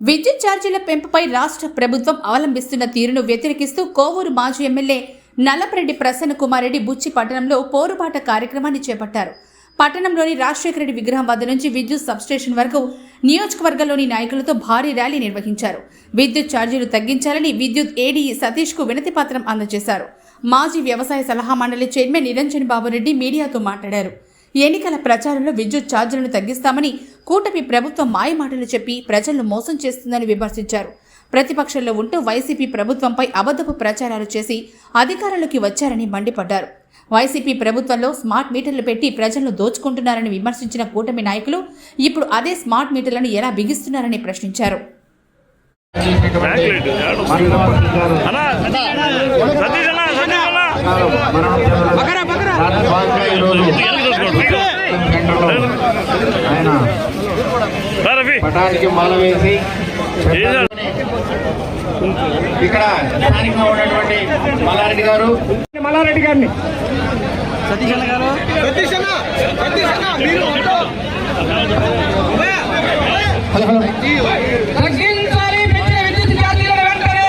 విద్యుత్ ఛార్జీల పెంపుపై రాష్ట్ర ప్రభుత్వం అవలంబిస్తున్న తీరును వ్యతిరేకిస్తూ కోవూరు మాజీ ఎమ్మెల్యే నల్లపరెడ్డి ప్రసన్న కుమార్ రెడ్డి బుచ్చి పట్టణంలో పోరుబాట కార్యక్రమాన్ని చేపట్టారు. పట్టణంలోని రాజశేఖర రెడ్డి విగ్రహం వద్ద నుంచి విద్యుత్ సబ్స్టేషన్ వరకు నియోజకవర్గంలోని నాయకులతో భారీ ర్యాలీ నిర్వహించారు. విద్యుత్ ఛార్జీలు తగ్గించాలని విద్యుత్ ఏడీఈ సతీష్కు వినతి పత్రం అందజేశారు. మాజీ వ్యవసాయ సలహా మండలి చైర్మన్ నిరంజన్ బాబురెడ్డి మీడియాతో మాట్లాడారు. ఎన్నికల ప్రచారంలో విద్యుత్ ఛార్జీలను తగ్గిస్తామని కూటమి ప్రభుత్వం మాయమాటలు చెప్పి ప్రజలను మోసం చేస్తుందని విమర్శించారు. ప్రతిపక్షంలో ఉంటూ వైసీపీ ప్రభుత్వంపై అబద్ధపు ప్రచారాలు చేసి అధికారంలోకి వచ్చారని మండిపడ్డారు. వైసీపీ ప్రభుత్వంలో స్మార్ట్ మీటర్లు పెట్టి ప్రజలను దోచుకుంటున్నారని విమర్శించిన కూటమి నాయకులు ఇప్పుడు అదే స్మార్ట్ మీటర్లను ఎలా బిగిస్తున్నారని ప్రశ్నించారు బ్యాక్లైట్ యాడు. అన్నా సతీష్ అన్నా సతీష్ అన్నా ఆయన పటానికి మాల వేసి ఇక్కడ స్థానికంగా ఉన్నటువంటి మల్లారెడ్డి గారు. మల్లారెడ్డి గారిని. తగ్గించాలి పెంచిన విద్యుత్ ఛార్జీలను వెంటనే.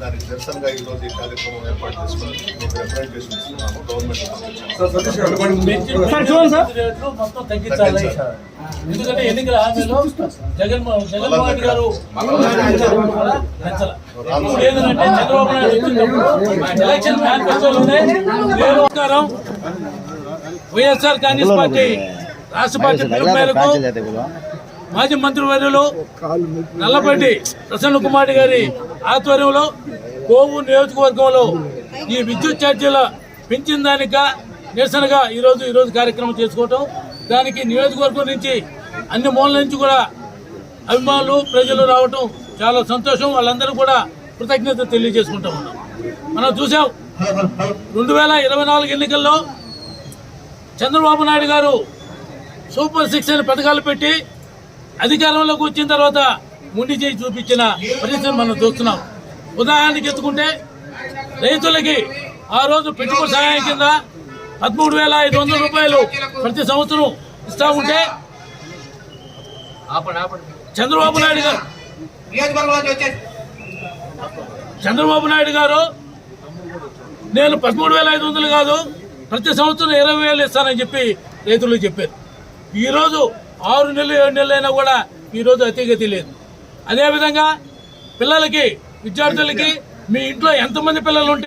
దానికి నిరసనగా ఈ రోజు ఈ కార్యక్రమం ఏర్పాటు చేసుకుని మీకు రిప్రజెంటేషన్ ఇస్తున్నాము గవర్నమెంట్ సార్ చూడండి సార్ రేట్లు మొత్తం తగ్గించాలి. ఎందుకంటే ఎన్నికల హామీలో జగన్మోహన్ జగన్మోహన్ రెడ్డి గారు ఏంటంటే చంద్రబాబు నాయుడు వచ్చినప్పుడు ఎలక్షన్ మేనిఫెస్టోలోనే నేను నమస్కారం వైఎస్ఆర్ కాంగ్రెస్ పార్టీ రాష్ట్ర పార్టీ పిలుపు మేరకు మాజీ మంత్రి వర్యులు నల్లపల్లి ప్రసన్న కుమార్ గారి ఆధ్వర్యంలో కోవూరు నియోజకవర్గంలో ఈ విద్యుత్ ఛార్జీల పెంచిన దానిగా నిరసనగా ఈరోజు ఈరోజు కార్యక్రమం చేసుకోవటం. దానికి నియోజకవర్గం నుంచి అన్ని మూలల నుంచి కూడా అభిమానులు ప్రజలు రావటం చాలా సంతోషం. వాళ్ళందరూ కూడా కృతజ్ఞత తెలియజేసుకుంటా ఉన్నాం. మనం చూసాం రెండు వేల ఇరవై నాలుగు ఎన్నికల్లో చంద్రబాబు నాయుడు గారు సూపర్ సిక్స్ అనే పథకాలు పెట్టి అధికారంలోకి వచ్చిన తర్వాత ముండి చేయి చూపించిన పరిస్థితిని మనం చూస్తున్నాం. ఉదాహరణకి ఎత్తుకుంటే రైతులకి ఆ రోజు పెట్టుబడి సహాయం కింద పదమూడు వేల ఐదు వందల రూపాయలు ప్రతి సంవత్సరం ఇస్తా ఉంటే చంద్రబాబు నాయుడు గారు చంద్రబాబు నాయుడు గారు నేను పదమూడు వేల ఐదు వందలు కాదు ప్రతి సంవత్సరం ఇరవై వేలు ఇస్తానని చెప్పి రైతులు చెప్పారు. ఈరోజు ఆరు నెలలు ఏడు నెలలు అయినా కూడా ఈరోజు అతిగతి లేదు. అదేవిధంగా పిల్లలకి విద్యార్థులకి మీ ఇంట్లో ఎంతమంది పిల్లలు ఉంటే